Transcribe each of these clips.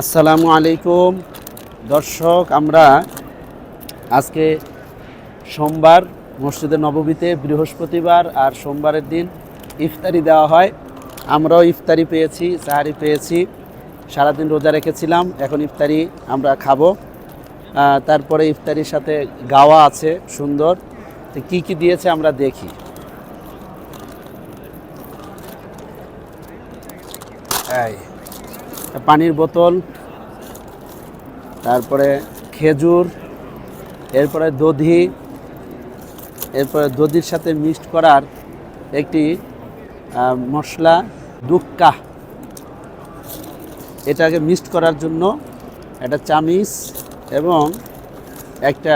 আসসালামু আলাইকুম। দর্শক, আমরা আজকে সোমবার, মসজিদে নববীতে বৃহস্পতিবার আর সোমবারের দিন ইফতারি দেওয়া হয়। আমরাও ইফতারি পেয়েছি, সাহারি পেয়েছি, সারাদিন রোজা রেখেছিলাম, এখন ইফতারি আমরা খাব। তারপরে ইফতারির সাথে গাওয়া আছে, সুন্দর। তো কী কী দিয়েছে আমরা দেখি। এই পানির বোতল, তারপরে খেজুর, এরপরে দধি, এরপরে দধির সাথে মিক্সড করার একটি মশলা, দুক্কা। এটাকে মিক্সড করার জন্য একটা চামিচ এবং একটা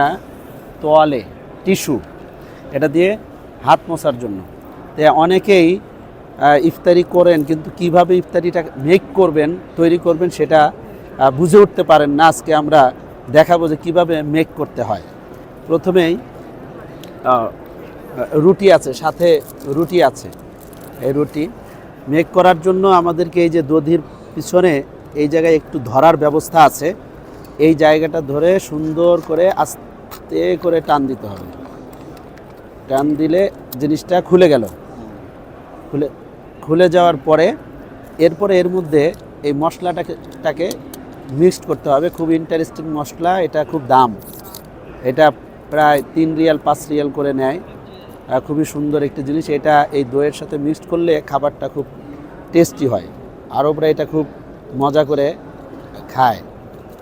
তোয়ালে, টিস্যু। এটা দিয়ে হাত মোছার জন্য। অনেকেই ইফতারি করেন, কিন্তু কীভাবে ইফতারিটা মেক করবেন, তৈরি করবেন সেটা বুঝে উঠতে পারেন না। আজকে আমরা দেখাবো যে কীভাবে মেক করতে হয়। প্রথমেই রুটি আছে, সাথে রুটি আছে। এই রুটি মেক করার জন্য আমাদেরকে এই যে দধির পিছনে এই জায়গায় একটু ধরার ব্যবস্থা আছে। এই জায়গাটা ধরে সুন্দর করে আস্তে করে টান দিতে হবে। টান দিলে জিনিসটা খুলে গেল। খুলে খুলে যাওয়ার পরে এরপরে এর মধ্যে এই মশলাটাকে মিক্সড করতে হবে। খুব ইন্টারেস্টিং মশলা, এটা খুব দাম। এটা প্রায় তিন রিয়াল, পাঁচ রিয়াল করে নেয়। খুবই সুন্দর একটি জিনিস। এটা এই দইয়ের সাথে মিক্সড করলে খাবারটা খুব টেস্টি হয়। আরবরা এটা খুব মজা করে খায়।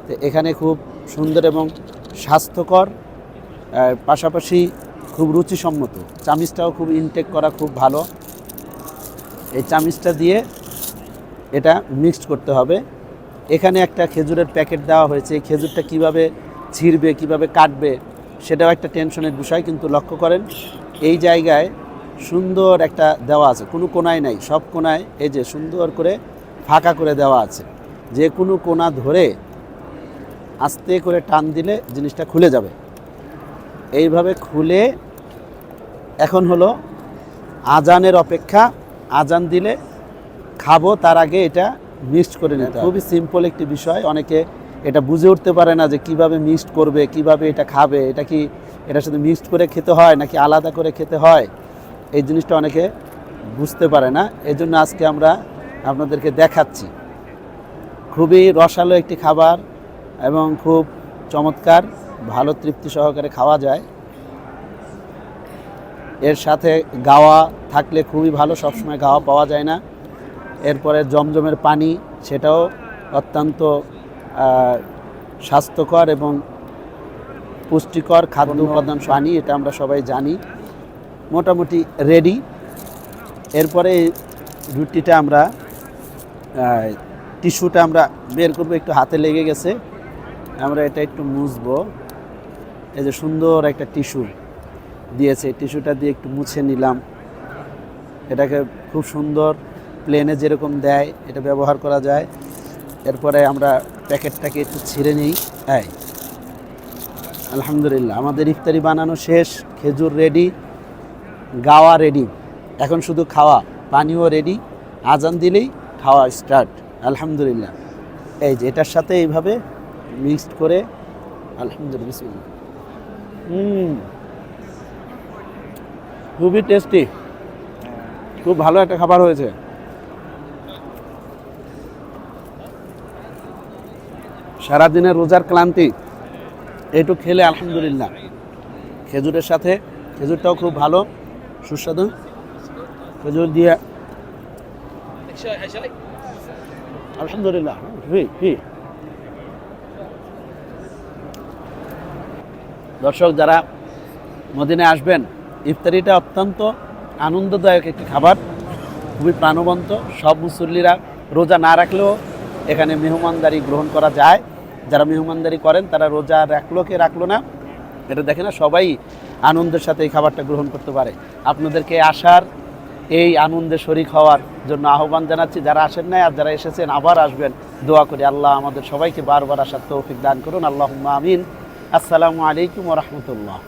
তো এখানে খুব সুন্দর এবং স্বাস্থ্যকর পাশাপাশি খুব রুচিসম্মত। চামিচটাও খুব ইনটেক করা খুব ভালো। এই চামিচটা দিয়ে এটা মিক্সড করতে হবে। এখানে একটা খেজুরের প্যাকেট দেওয়া হয়েছে। এই খেজুরটা কীভাবে ছিঁড়বে, কীভাবে কাটবে, সেটাও একটা টেনশনের বিষয়, কিন্তু লক্ষ্য করেন, এই জায়গায় সুন্দর একটা দেওয়া আছে। কোনো কোনায় নাই, সব কোনায় এই যে সুন্দর করে ফাঁকা করে দেওয়া আছে। যে কোনো কোনা ধরে আস্তে করে টান দিলে জিনিসটা খুলে যাবে। এইভাবে খুলে এখন হলো আজানের অপেক্ষা। আজান দিলে খাব, তার আগে এটা মিক্সড করে নিতে। খুবই সিম্পল একটি বিষয়। অনেকে এটা বুঝে উঠতে পারে না যে কীভাবে মিক্সড করবে, কীভাবে এটা খাবে। এটা কি এটার সাথে মিক্সড করে খেতে হয়, নাকি আলাদা করে খেতে হয়? এই জিনিসটা অনেকে বুঝতে পারে না। এই জন্য আজকে আমরা আপনাদেরকে দেখাচ্ছি। খুবই রসালো একটি খাবার এবং খুব চমৎকার, ভালো তৃপ্তি সহকারে খাওয়া যায়। এর সাথে গাওয়া থাকলে খুবই ভালো সবসময় গাওয়া পাওয়া যায় না। এরপরে জমজমের পানি সেটাও অত্যন্ত স্বাস্থ্যকর এবং পুষ্টিকর খাদ্য উপাদান পানি এটা আমরা সবাই জানি। মোটামুটি রেডি এরপরে এই রুটিটা আমরা টিস্যুটা আমরা বের করব একটু হাতে লেগে গেছে। আমরা এটা একটু মুছবো। এই যে সুন্দর একটা টিস্যু। দিয়েছে, টিস্যুটা দিয়ে একটু মুছে নিলাম। এটাকে খুব সুন্দর প্লেনে যেরকম দেয়, এটা ব্যবহার করা যায়। এরপরে আমরা প্যাকেটটাকে একটু ছিঁড়ে নিই। হ্যাঁ আলহামদুলিল্লাহ, আমাদের ইফতারি বানানো শেষ, খেজুর রেডি গাওয়া রেডি এখন শুধু খাওয়া, পানিও রেডি আজান দিলেই খাওয়া স্টার্ট আলহামদুলিল্লাহ। এই যে, এটার সাথে এইভাবে মিক্সড করে, আলহামদুলিল্লাহ হুম। খুবই টেস্টি খুব ভালো একটা খাবার হয়েছে। সারাদিনের রোজার ক্লান্তি, এইটু খেলে আলহামদুলিল্লাহ। খেজুরের সাথে, খেজুরটাও খুব ভালো, সুস্বাদু। খেজুর দিয়ে আলহামদুলিল্লাহ দর্শক, যারা মদিনে আসবেন ইফতারিটা অত্যন্ত আনন্দদায়ক একটি খাবার, খুবই প্রাণবন্ত। সব মুসল্লিরা রোজা না রাখলেও এখানে মেহমানদারি গ্রহণ করা যায়। যারা মেহমানদারি করেন, তারা রোজা রাখল কে রাখল না, এটা দেখে না সবাই আনন্দের সাথে এই খাবারটা গ্রহণ করতে পারে। আপনাদেরকে আসার এই আনন্দে শরিক হওয়ার জন্য আহ্বান জানাচ্ছি। যারা আসেন নাই আর যারা এসেছেন, আবার আসবেন। দোয়া করি আল্লাহ আমাদের সবাইকে বারবার আসার তৌফিক দান করুন। আল্লাহ আমিন। আসসালামু আলাইকুম রহমতুল্লাহ।